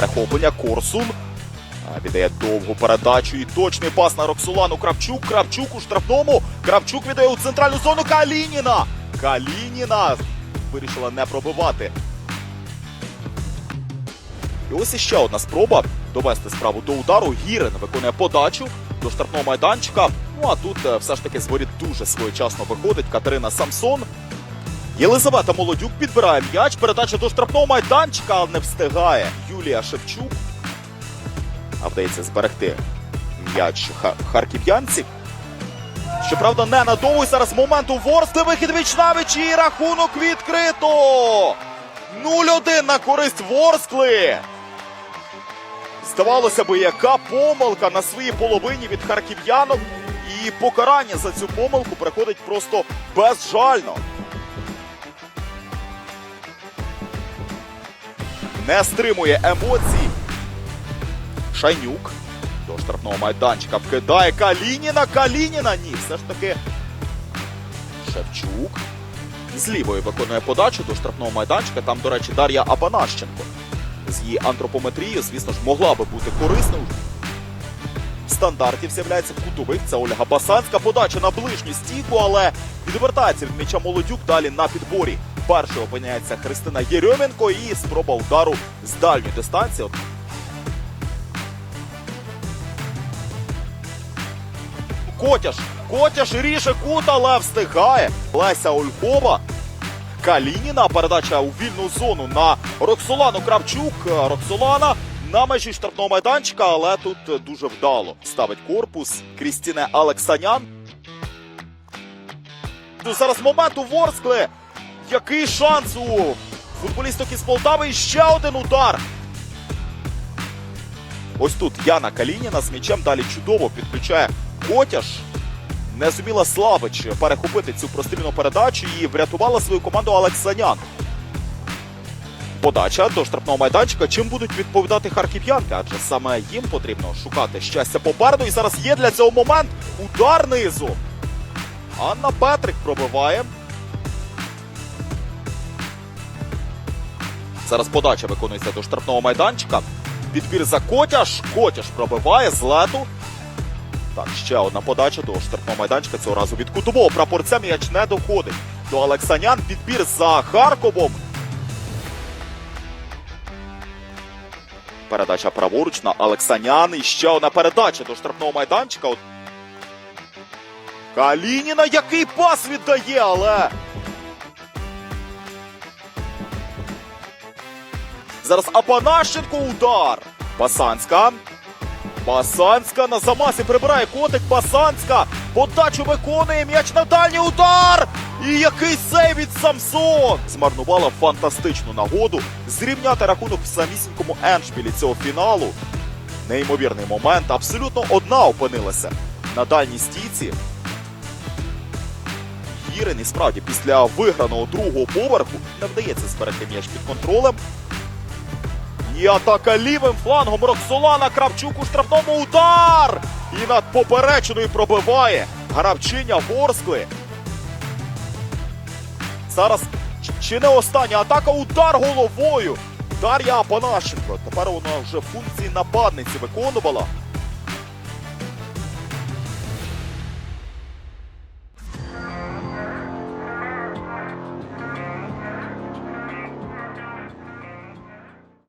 захоплення Корсун. Віддає довгу передачу і точний пас на Роксолану Кравчук. Кравчук у штрафному. Кравчук віддає у центральну зону Калініна. Калініна вирішила не пробивати. І ось іще одна спроба довести справу до удару. Гірин виконує подачу до штрафного майданчика. Ну а тут е, все ж таки з воріт дуже своєчасно виходить Катерина Самсон. Єлизавета Молодюк підбирає м'яч. Передача до штрафного майданчика, але не встигає. Юлія Шевчук. А вдається зберегти м'яч ха- харків'янці. Щоправда, не надовго. Зараз момент у Ворскли. Вихід Вічнавич і рахунок відкрито. 0-1 на користь Ворскли. Здавалося би, яка помилка на своїй половині від харків'янок. І покарання за цю помилку приходить просто безжально. Не стримує емоцій. Шайнюк до штрафного майданчика вкидає Калініна. Калініна. Ні, все ж таки. Шевчук. З лівої виконує подачу до штрафного майданчика. Там, до речі, Дар'я Абанащенко. З її антропометрією, звісно ж, могла би бути корисною. В стандартів з'являється кутовик. Це Ольга Басанська. Подача на ближню стійку, але від м'яча Молодюк далі на підборі. Першою опиняється Христина Єрьоменко і спроба удару з дальньої дистанції. Котяш. Котяш ріже кут, але встигає. Леся Ольхова. Калініна. Передача у вільну зону на Роксолану Кравчук. Роксолана на межі штрафного майданчика, але тут дуже вдало. Ставить корпус Крістіне Алексанян. Зараз момент у Ворскли. Який шанс у футболісток із Полтави? І ще один удар. Ось тут Яна Калініна з м'ячем далі чудово підключає Котяш. Не зуміла Славич перехопити цю прострільну передачу і врятувала свою команду Алексанян. Подача до штрафного майданчика. Чим будуть відповідати харків'янки? Адже саме їм потрібно шукати щастя попереду. І зараз є для цього момент удар низу. Анна Петрик пробиває. Зараз подача виконується до штрафного майданчика. Підбір за Котяш. Котяш пробиває з лету. Так, ще одна подача до штрафного майданчика. Цього разу від кутового прапорця м'яч не доходить. До Олексанян підбір за Харковом. Передача праворуч на Олексанян. І ще одна передача до штрафного майданчика. Калініна який пас віддає, але. Зараз Апанащенко удар. Басанська. Басанська на замасі прибирає котик. Басанська. Подачу виконує м'яч на дальній удар. І який сейв від Самсон! Змарнувала фантастичну нагоду зрівняти рахунок в самісінькому еншпілі цього фіналу. Неймовірний момент. Абсолютно одна опинилася на дальній стійці. Гірин і справді після виграного другого поверху не вдається зберегти м'яч під контролем. І атака лівим флангом Роксолана Кравчук у штрафному удар! І над поперечиною пробиває гравчиня Ворскли. Зараз чи не остання атака удар головою. Дар'я Апанашенко. Тепер вона вже функції нападниці виконувала.